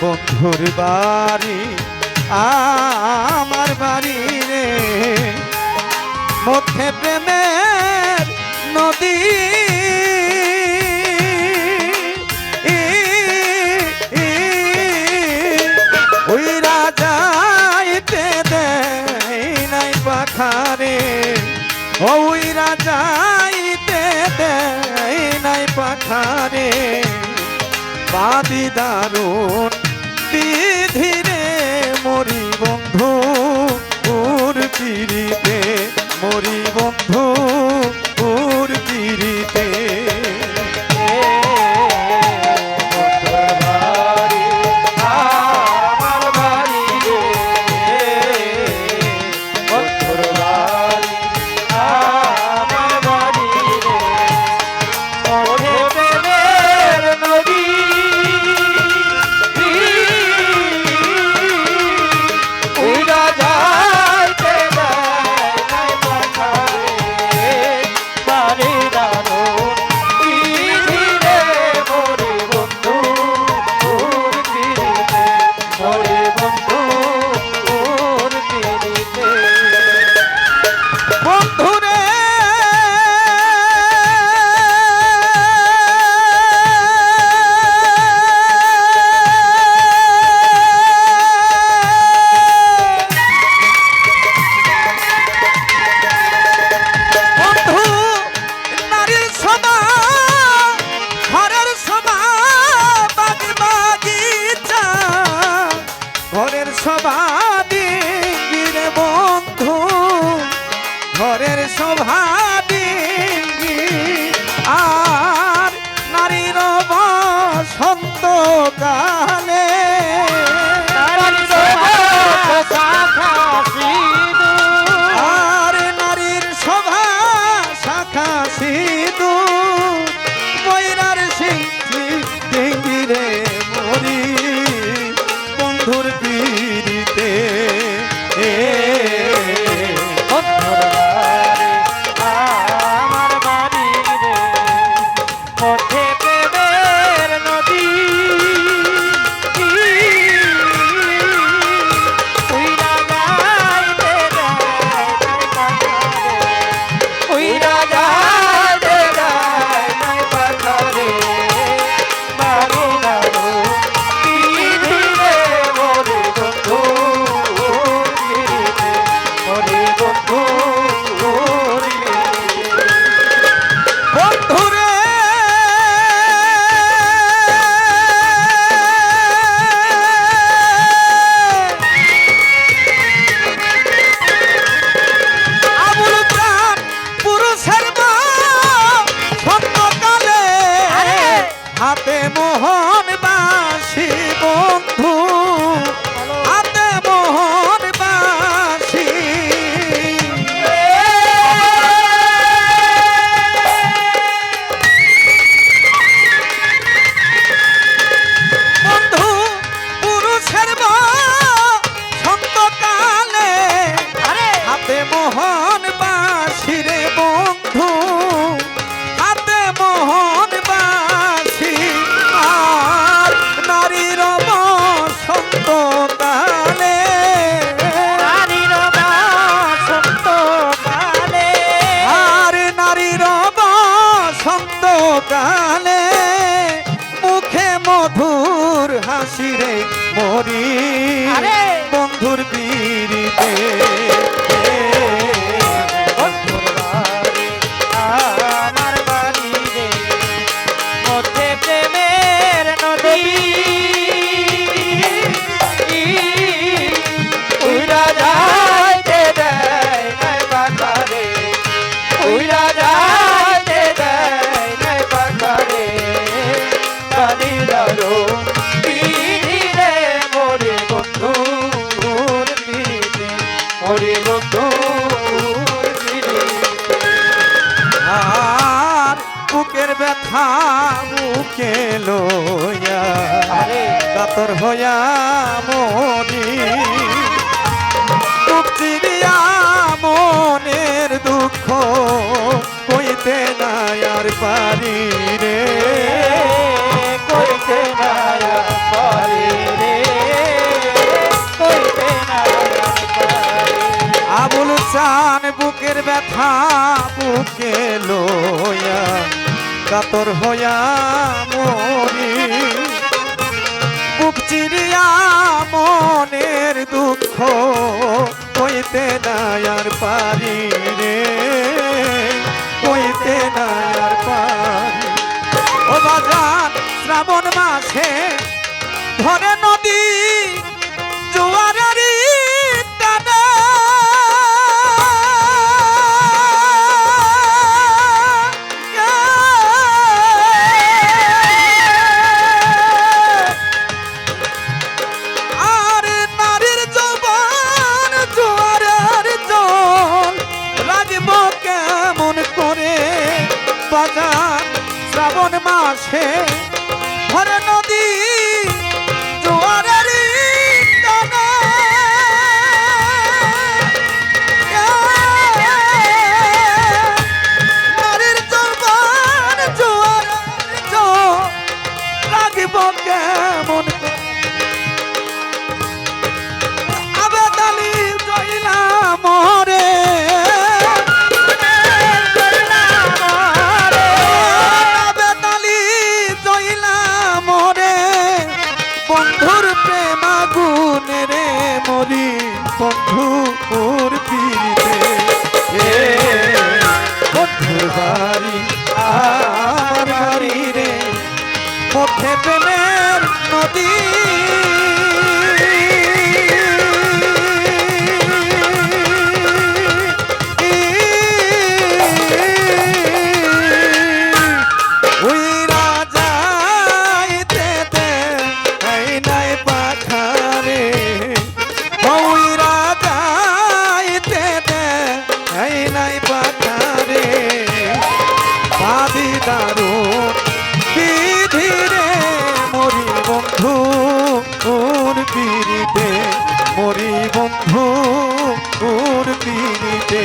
বন্ধুর বাড়ি, আমার বাড়ি রে। মধ্যে প্রেমের নদী ওই রাজাইতে দেয় নাই পাখারে। ওই রাজাইতে দেয় নাই পাখারে। বাদি দারুণ বিধিরে মরি বন্ধু ওর পিড়িতে মরি মরি। বন্ধুর বীর হইয়া কাতর হইয়া মনি। দিয়া মনের দুঃখ কইতে না আর পারি রে। কইতে না পারি রে। কইতে না আবুল চান বুকের ব্যথা বুকে লোয়া কাতর হইয়া মরি। বুক চিরিয়া মনের দুঃখ কইতে নাযার পারি রে। কইতে নাযার পারি। ও বাজার শ্রাবণ মাসে ধরে বাগান শ্রাবণ মাসে ভরে নদী জোয়ারে ওর পিড়িতে